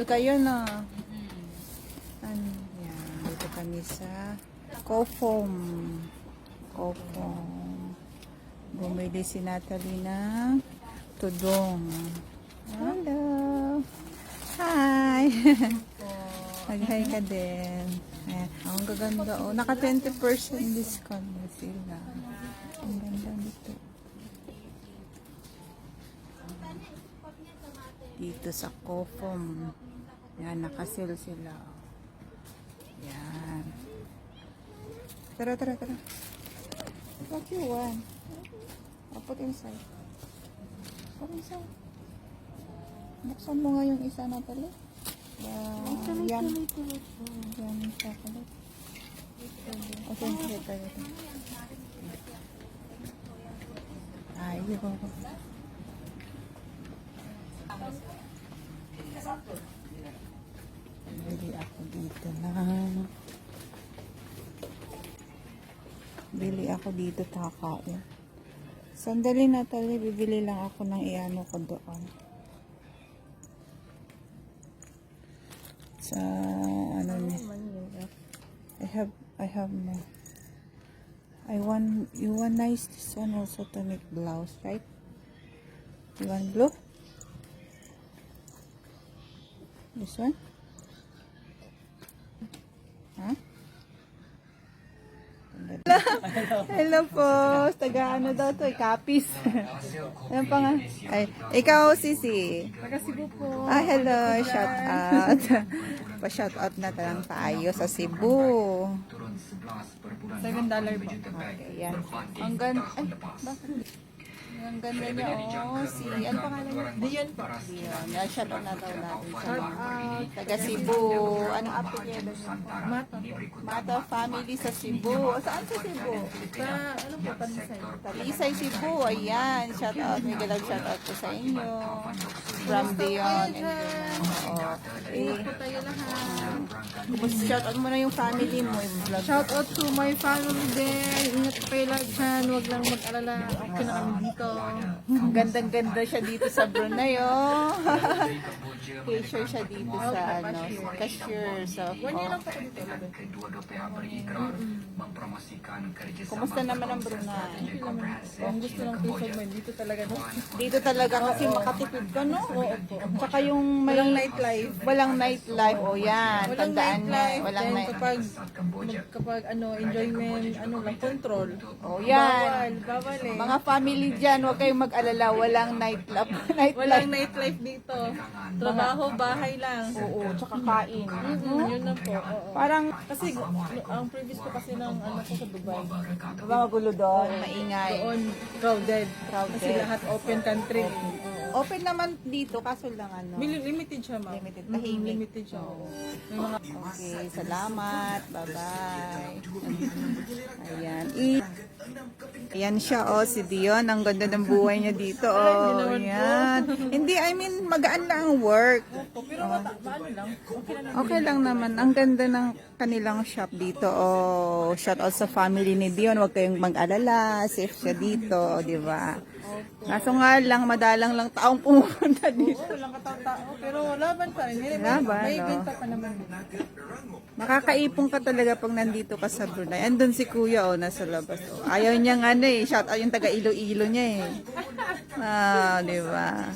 Chill kayo na. Ano, yan. Dito kami sa Kofom. Kofom. Bumili si Natalie ng tudong. Hello. Hi. Mag-hi ka din. Ayan. Ang gaganda. Oh, naka 20% discount na sila. Ang ganda nito. Dito sa Kofom. Yan, nakasil sila. Yan. Tara, tara, tara. What you want? I'll put inside. Put inside. Buksan mo nga yung isa na tali. Uh, yan. Yan, chocolate. Okay, sige tayo. Ay, di ba? Bili ako dito na. Bili ako dito kakain. Sandali na tali, bibili lang ako ng iano ko doon. Sa ano ni I have I have no. I want you want nice this one also to make blouse, right? You want blue? This one? Hello po. Taga ano daw to? Kapis. ano pa nga? Ay, ikaw, Sisi. Taga Cebu po. Ah, hello. Shout out. Pa-shout out na talang tayo sa Cebu. Seven dollar po. Okay, yan. Ang ganda. Ay, bakit? Ang ganda niya, oh. Si, ano pangalan niya? Diyan po. Diyan. Yan, shout out na daw natin sa mga taga Cebu. Ano apelyido niya? Mata. Mata family sa Cebu. Saan sa Cebu? Sa ano po, panisay. Talisay Cebu. Ayan. Shout out. May galang shout out po sa inyo. From beyond. Oo. Eh, Po tayo lahat. shout out mo na yung family mo. Yung vlog. Shout out to my family din. Ingat po kayo lahat dyan. Huwag lang mag-alala. Okay na kami dito. Gandang-ganda siya dito sa Brunei, oh. Cashier siya dito sa, ano, cashier. So, One year oh. Kumusta naman ang Brunei? Kung gusto ng of mind, dito talaga. No? Dito talaga kasi makatipid ka, no? Oo po. Tsaka yung may... Walang nightlife. Walang nightlife. O yan, Walang tandaan na. nightlife. Walang Then night. kapag, mag, kapag ano, enjoyment, ano lang, control. O yan. Bawal, bawal eh. Mga family dyan, huwag kayong mag-alala. Walang nightlife. nightlife. Walang nightlife dito. Trabaho, bahay lang. Oo, tsaka kain. Mm, yun na po. Oo. Parang, Kasi ang previous ko kasi ng ano ko sa Dubai, mga magulo doon, maingay. doon crowded. Crowded. Kasi lahat open country. Oo. Open naman dito, kaso lang ano. Limited siya, ma'am. Limited, tahimik. Limited siya. oo. May mga Okay, salamat. Bye-bye. Ayan. I- Ayan siya, oh, si Dion. Ang ganda ng buhay niya dito, oh. Ayan. Hindi, I mean, magaan lang ang work. Opo, pero mata, ano lang, okay lang. Okay lang naman. Ang ganda ng kanilang shop dito. Oh, shout out sa family ni Dion. Huwag kayong mag-alala. Safe siya dito, di ba? Kaso nga lang, madalang lang taong pumupunta dito. Oo, walang katao-tao, pero laban pa rin. May, Laban, may no? benta pa naman. Makakaipon ka talaga pag nandito ka sa Brunei. Andun si Kuya, oh, nasa labas. Oh. Ayaw niyang ano eh, shout out yung taga Iloilo niya eh. Ah, di ba?